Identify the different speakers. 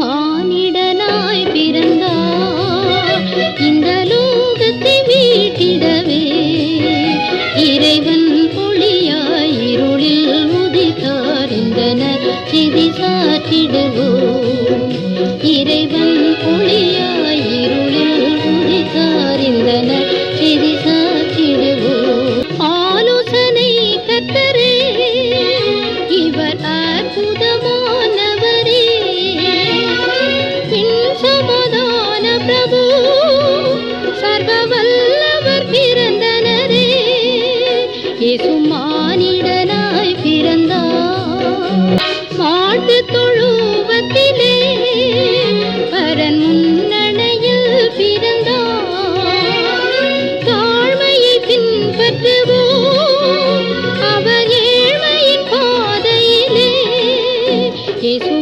Speaker 1: மானிடனாய் பிறந்தார். இந்த லோகத்தை மீட்டிடவே. இறைவன் ஒளியாய் இருளில் உதித்தார். இந்த நற்செய்தி சாற்றிடுவோம். ஆள்ப வல்லவர் பிறந்தனரே. இயேசு மானிடனாய் பிறந்தார். மாட்டு தொழுவத்திலே பரன் முன்னணையில் பிறந்தார். தாழ்மையை பின்பற்றுவோம். அவர் ஏழ்மையின் பாதையிலே இயேசு